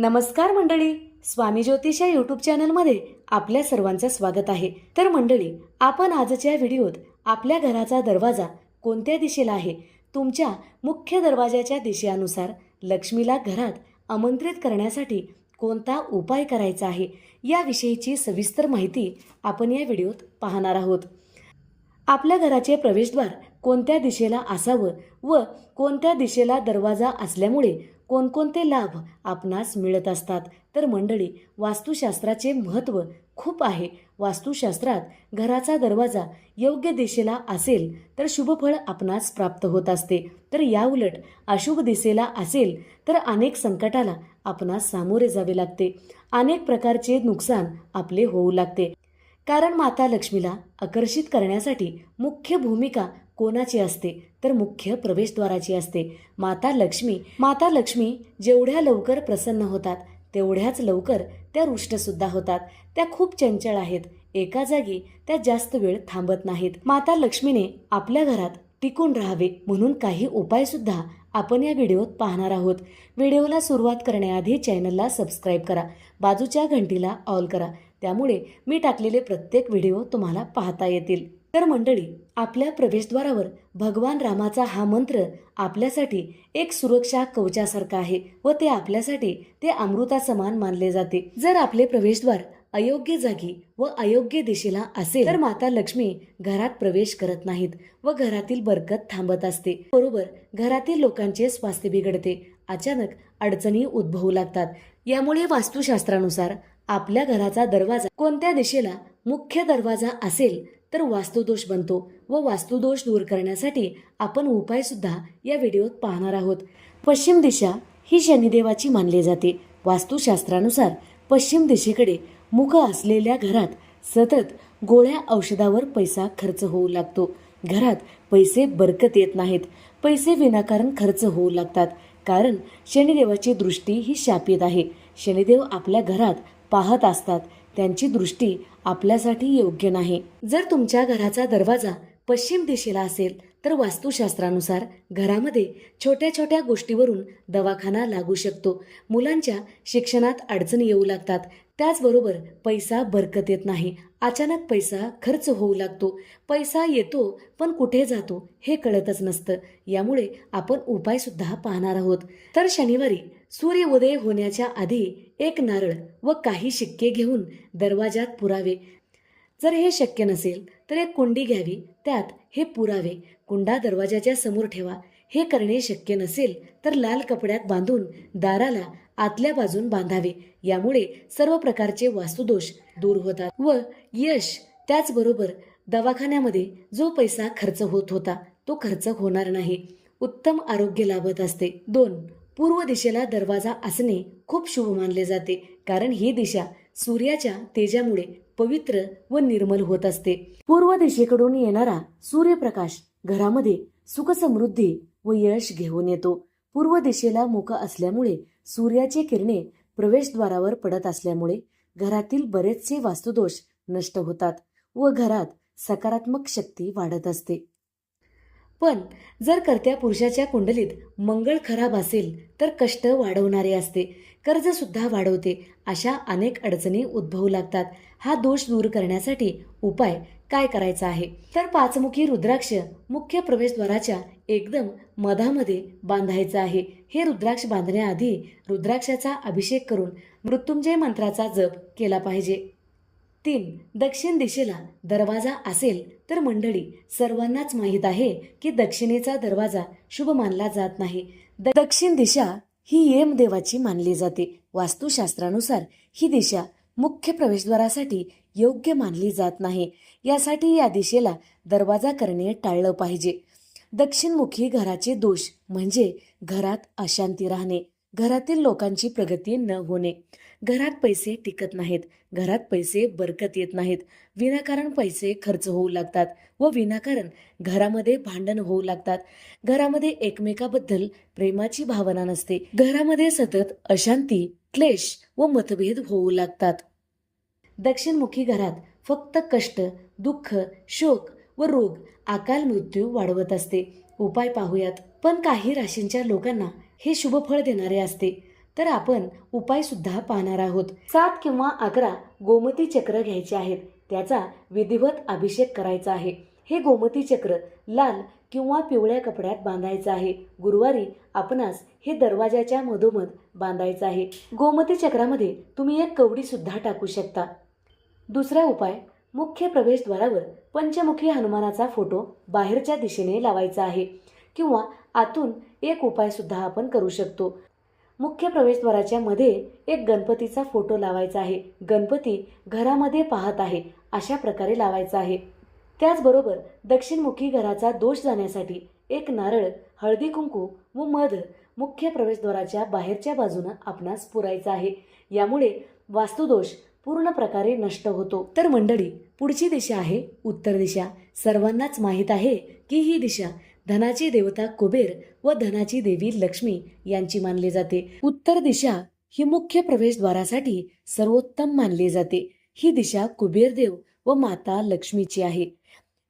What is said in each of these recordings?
नमस्कार मंडळी स्वामी ज्योतिष या यूट्यूब चॅनलमध्ये आपल्या सर्वांचं स्वागत आहे. तर मंडळी आपण आजच्या व्हिडिओत आपल्या घराचा दरवाजा कोणत्या दिशेला आहे? तुमच्या मुख्य दरवाजाच्या दिशेनुसार लक्ष्मीला घरात आमंत्रित करण्यासाठी कोणता उपाय करायचा आहे? याविषयीची सविस्तर माहिती आपण या व्हिडिओत पाहणार आहोत. आपल्या घराचे प्रवेशद्वार कोणत्या दिशेला असावं व कोणत्या दिशेला दरवाजा असल्यामुळे कोणकोणते लाभ आपणास मिळत असतात? तर मंडळी वास्तुशास्त्राचे महत्त्व खूप आहे. वास्तुशास्त्रात घराचा दरवाजा योग्य दिशेला असेल तर शुभफळ आपणास प्राप्त होत असते. तर याउलट अशुभ दिशेला असेल तर अनेक संकटाला आपणास सामोरे जावे लागते. अनेक प्रकारचे नुकसान आपले होऊ लागते. कारण माता लक्ष्मीला आकर्षित करण्यासाठी मुख्य भूमिका कोणाची असते? तर मुख्य प्रवेशद्वाराची असते. माता लक्ष्मी माता लक्ष्मी जेवढ्या लवकर प्रसन्न होतात तेवढ्याच लवकर त्या रुष्टसुद्धा होतात. त्या खूप चंचल आहेत. एका जागी त्या जास्त वेळ थांबत नाहीत. माता लक्ष्मीने आपल्या घरात टिकून राहावे म्हणून काही उपायसुद्धा आपण या व्हिडिओत पाहणार आहोत. व्हिडिओला सुरुवात करण्याआधी चॅनलला सबस्क्राईब करा. बाजूच्या घंटीला ऑल करा. त्यामुळे मी टाकलेले प्रत्येक व्हिडिओ तुम्हाला पाहता येतील. तर मंडळी आपल्या प्रवेशद्वारावर भगवान रामाचा हा मंत्र आपल्यासाठी एक सुरक्षा कवचासारखा आहे व ते आपल्यासाठी ते अमृता समान मानले जाते. जर आपले प्रवेशद्वार अयोग्य जागी व अयोग्य दिशेला असेल तर माता लक्ष्मी घरात प्रवेश करत नाहीत व घरातील बरकत थांबत असते. बरोबर घरातील लोकांचे स्वास्थ्य बिघडते. अचानक अडचणी उद्भवू लागतात. यामुळे वास्तुशास्त्रानुसार आपल्या घराचा दरवाजा कोणत्या दिशेला मुख्य दरवाजा असेल तर वास्तुदोष बनतो व वास्तुदोष दूर करण्यासाठी आपण उपायसुद्धा या व्हिडिओत पाहणार आहोत. पश्चिम दिशा ही शनिदेवाची मानली जाते. वास्तुशास्त्रानुसार पश्चिम दिशेकडे मुख असलेल्या घरात सतत गोळ्या औषधावर पैसा खर्च होऊ लागतो. घरात पैसे बरकत येत नाहीत. पैसे विनाकारण खर्च होऊ लागतात. कारण शनिदेवाची दृष्टी ही शापित आहे. शनिदेव आपल्या घरात पाहत असतात. त्यांची दृष्टी आपल्यासाठी योग्य नाही. जर तुमच्या घराचा दरवाजा पश्चिम दिशेला असेल तर वास्तुशास्त्रानुसार घरामध्ये छोट्या छोट्या गोष्टीवरून दवाखाना लागू शकतो. मुलांच्या शिक्षणात अडचणी येऊ लागतात. त्याचबरोबर पैसा बरकत येत नाही. अचानक पैसा खर्च होऊ लागतो. पैसा येतो पण कुठे जातो हे कळतच नसतं. यामुळे आपण उपायसुद्धा पाहणार आहोत. तर शनिवारी सूर्य उदय होण्याच्या आधी एक नारळ व काही शिक्के घेऊन दरवाजात पुरावे. जर हे शक्य नसेल तर एक कुंडी घ्यावी. त्यात हे पुरावे. कुंडा दरवाजाच्या समोर ठेवा. हे करणे शक्य नसेल तर लाल कपड्यात बांधून दाराला आतल्या बाजून बांधावे. यामुळे सर्व प्रकारचे वास्तुदोष दूर होतात व यश त्याचबरोबर दवाखान्यामध्ये जो पैसा खर्च होत होता तो खर्च होणार नाही. उत्तम आरोग्य लाभत असते. दोन पूर्व दिशेला दरवाजा असणे खूप शुभ मानले जाते. कारण ही दिशा सूर्याच्या तेजामुळे पवित्र व निर्मल होत असते. पूर्व दिशेकडून येणारा सूर्यप्रकाश घरामध्ये सुखसमृद्धी व यश घेऊन येतो. पूर्व दिशेला मुख असल्यामुळे सूर्याची किरणे प्रवेशद्वारावर पडत असल्यामुळे घरातील बरेचसे वास्तुदोष नष्ट होतात व घरात सकारात्मक शक्ती वाढत असते. पण जर कर्त्या पुरुषाच्या कुंडलीत मंगळ खराब असेल तर कष्ट वाढवणारे असते कर्जसुद्धा वाढवते अशा अनेक अडचणी उद्भवू लागतात. हा दोष दूर करण्यासाठी उपाय काय करायचा आहे? तर पाचमुखी रुद्राक्ष मुख्य प्रवेशद्वाराच्या एकदम मधामध्ये बांधायचं आहे. हे रुद्राक्ष बांधण्याआधी रुद्राक्षाचा अभिषेक करून मृत्युंजय मंत्राचा जप केला पाहिजे. तीन दक्षिण दिशेला दरवाजा असेल तर मंडळी सर्वांनाच माहीत आहे की दक्षिणेचा दरवाजा शुभ मानला जात नाही. द- दक्षिण दिशा ही यमदेवाची मानली जाते. वास्तुशास्त्रानुसार ही दिशा मुख्य प्रवेशद्वारासाठी योग्य मानली जात नाही. यासाठी या दिशेला दरवाजा करणे टाळलं पाहिजे. दक्षिणमुखी घराचे दोष म्हणजे घरात अशांती राहणे. घरातील लोकांची प्रगती न होणे. घरात पैसे टिकत नाहीत. घरात पैसे बरकत येत नाहीत. विनाकारण पैसे खर्च होऊ लागतात व विनाकारण घरामध्ये भांडण होऊ लागतात. घरामध्ये एकमेकाबद्दल प्रेमाची भावना नसते. घरामध्ये सतत अशांती क्लेश व मतभेद होऊ लागतात. दक्षिणमुखी घरात फक्त कष्ट दुःख शोक व रोग अकाल मृत्यू वाढवत असते. उपाय पाहूयात. पण काही राशींच्या लोकांना हे शुभफळ देणारे असते. तर आपण उपायसुद्धा पाहणार आहोत. सात किंवा अकरा गोमती चक्र घ्यायचे आहेत. त्याचा विधिवत अभिषेक करायचा आहे. हे गोमती चक्र लाल किंवा पिवळ्या कपड्यात बांधायचं आहे. गुरुवारी आपणास हे दरवाजाच्या मधोमध बांधायचं आहे. गोमती चक्रामध्ये तुम्ही एक कवडी सुद्धा टाकू शकता. दुसरा उपाय मुख्य प्रवेशद्वारावर पंचमुखी हनुमानाचा फोटो बाहेरच्या दिशेने लावायचा आहे. किंवा आतून एक उपायसुद्धा आपण करू शकतो. मुख्य प्रवेशद्वाराच्या मध्ये एक गणपतीचा फोटो लावायचा आहे. गणपती घरामध्ये पाहत आहे अशा प्रकारे लावायचा आहे. त्याचबरोबर दक्षिणमुखी घराचा दोष जाण्यासाठी एक नारळ हळदी कुंकू व मध मुख्य प्रवेशद्वाराच्या बाहेरच्या बाजूनं आपणास पुरायचा आहे. यामुळे वास्तुदोष पूर्ण प्रकारे नष्ट होतो. तर मंडळी पुढची दिशा आहे उत्तर दिशा. सर्वांनाच माहीत आहे की ही दिशा धनाची देवता कुबेर व धनाची देवी लक्ष्मी यांची मानली जाते. उत्तर दिशा ही मुख्य प्रवेशद्वारासाठी सर्वोत्तम मानली जाते. ही दिशा कुबेर देव व माता लक्ष्मीची आहे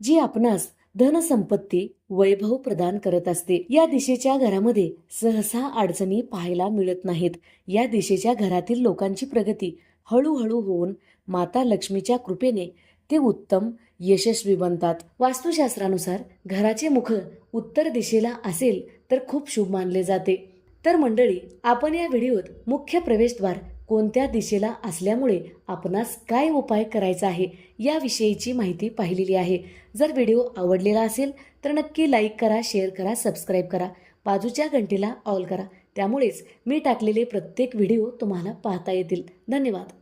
जी आपणास धनसंपत्ती वैभव प्रदान करत असते. या दिशेच्या घरामध्ये सहसा अडचणी पाहायला मिळत नाहीत. या दिशेच्या घरातील लोकांची प्रगती हळूहळू होऊन माता लक्ष्मीच्या कृपेने ते उत्तम यशस्वी बनतात. वास्तुशास्त्रानुसार घराचे मुख उत्तर दिशेला असेल तर खूप शुभ मानले जाते. तर मंडळी आपण या व्हिडिओत मुख्य प्रवेशद्वार कोणत्या दिशेला असल्यामुळे आपणास काय उपाय करायचा आहे याविषयीची माहिती पाहिलेली आहे. जर व्हिडिओ आवडलेला असेल तर नक्की लाईक करा शेअर करा सबस्क्राईब करा. बाजूच्या घंटीला ऑल करा. त्यामुळेच मी टाकलेले प्रत्येक व्हिडिओ तुम्हाला पाहता येतील. धन्यवाद.